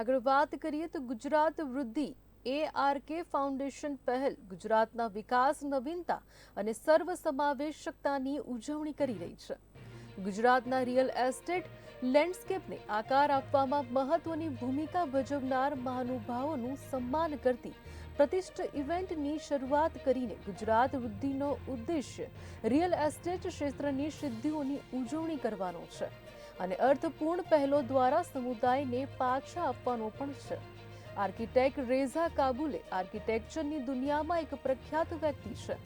આગળ વાત કરીએ તો ગુજરાત વૃદ્ધિ એ આર કે ફાઉન્ડેશન પહેલ, ગુજરાતના વિકાસ, નવીનતા અને સર્વસમાવેશકતાની ઉજવણી કરી રહી છે. ગુજરાતના રિયલ એસ્ટેટ લેન્ડસ્કેપને આકાર આપવામાં મહત્વની ભૂમિકા ભજવનાર મહાનુભાવોનું સન્માન કરતી પ્રતિષ્ઠ ઇવેન્ટની શરૂઆત કરીને ગુજરાત વૃદ્ધિનો ઉદ્દેશ્ય રિયલ એસ્ટેટ ક્ષેત્રની સિદ્ધિઓની ઉજવણી કરવાનો છે. અને અર્થપૂર્ણ પહેલો દ્વારા સમુદાયને પાછા આપવાનો પણ છે. આર્કિટેક્ટ રેઝા કાબુલે આર્કિટેક્ચરની દુનિયામાં એક પ્રખ્યાત વ્યક્તિ છે.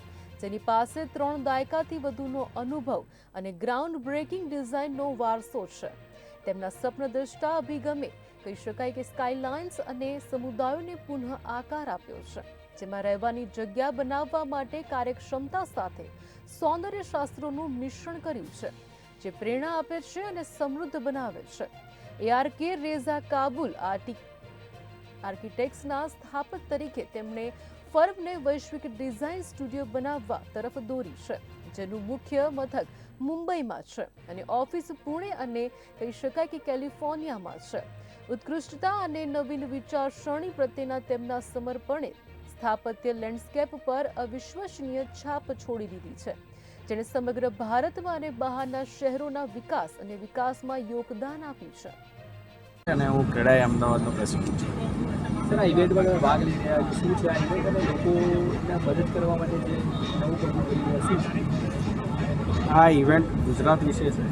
જેની પાસે ત્રણ દાયકાથી વધુનો અનુભવ અને ગ્રાઉન્ડ બ્રેકિંગ ડિઝાઇનનો વારસો છે. તેમના સ્વપ્નદ્રષ્ટા અભિગમે કહી શકાય કે સ્કાયલાઇન્સ અને સમુદાયોને પુનઃ આકાર આપ્યો છે. જેમાં રહેવાની જગ્યા બનાવવા માટે કાર્યક્ષમતા સાથે સૌંદર્ય શાસ્ત્રોનું મિશ્રણ કર્યું છે. જે પ્રેરણા આપે છે અને સમૃદ્ધ બનાવે છે. એઆરકે રેઝા કાબુલ આર્કિટેક્ટ્સના સ્થાપક તરીકે તેમણે ફર્મને વૈશ્વિક ડિઝાઇન સ્ટુડિયો બનાવવા તરફ દોરી છે, જેનું મુખ્ય મથક મુંબઈમાં છે અને ઓફિસ પુણે અને કહી શકાય કે કેલિફોર્નિયામાં છે. ઉત્કૃષ્ટતા અને નવીન વિચારસરણી પ્રત્યેના તેમના સમર્પણે સ્થાપત્ય લેન્ડસ્કેપ પર અવિશ્વસનીય છાપ છોડી દીધી છે. જેણે સમગ્ર ભારતમાં અને બહારના શહેરોના વિકાસ અને વિકાસમાં યોગદાન આપ્યું છે. અને હું ખેડાઈ અમદાવાદનો પ્રેસિડેન્ટ છું. સર આ ઇવેન્ટમાં તમે ભાગ લઈ રહ્યા છો શું છે? આ ઇવેન્ટ અને લોકોને મદદ કરવા માટે જે નવું કરવું શું છે આ ઇવેન્ટ ગુજરાત વિશે છે.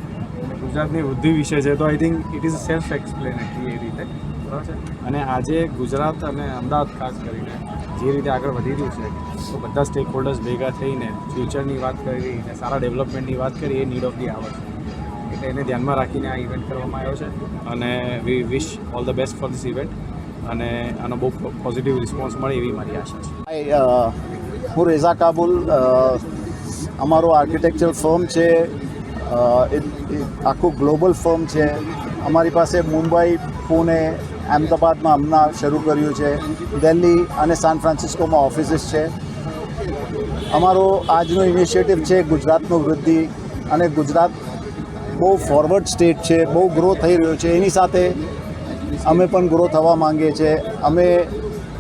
ગુજરાતની વૃદ્ધિ વિશે છે, તો I think it is self explanatory એ રીતે. બરાબર અને આજે ગુજરાત અને અમદાવાદ ખાસ કરીને જે રીતે આગળ વધી રહ્યું છે, તો બધા સ્ટેક હોલ્ડર્સ ભેગા થઈને ફ્યુચરની વાત કરી અને સારા ડેવલપમેન્ટની વાત કરી, એ નીડ ઓફ ધી આવર છે. એટલે એને ધ્યાનમાં રાખીને આ ઇવેન્ટ કરવામાં આવ્યો છે અને we wish all the best for this event અને આનો બહુ પોઝિટિવ રિસ્પોન્સ મળે એવી મારી આશા છે. હું રેઝા કાબુલ અમારું આર્કિટેક્ચર ફર્મ છે આખું ગ્લોબલ ફર્મ છે. અમારી પાસે મુંબઈ, પુણે, અમદાવાદમાં હમણાં શરૂ કર્યું છે. દિલ્હી અને સાન ફ્રાન્સિસ્કોમાં ઓફિસીસ છે. અમારો આજનો ઇનિશિયેટિવ છે ગુજરાતનું વૃદ્ધિ અને ગુજરાત બહુ ફોરવર્ડ સ્ટેટ છે, બહુ ગ્રો થઈ રહ્યો છે. એની સાથે અમે પણ ગ્રો થવા માંગીએ છીએ અમે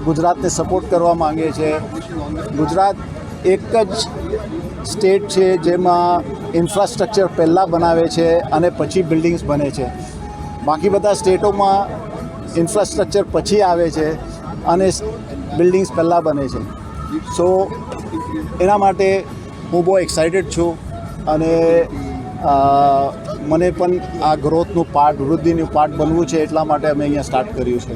ગુજરાતને સપોર્ટ કરવા માંગીએ છીએ ગુજરાત એક જ સ્ટેટ છે જેમાં ઇન્ફ્રાસ્ટ્રક્ચર પહેલાં બનાવે છે અને પછી બિલ્ડિંગ્સ બને છે. બાકી બધા સ્ટેટોમાં ઇન્ફ્રાસ્ટ્રક્ચર પછી આવે છે અને બિલ્ડિંગ્સ પહેલાં બને છે. સો, એના માટે હું બહુ એક્સાઇટેડ છું અને મને પણ આ ગ્રોથનું પાર્ટ વૃદ્ધિનું પાર્ટ બનવું છે એટલા માટે અમે અહીંયા સ્ટાર્ટ કર્યું છે.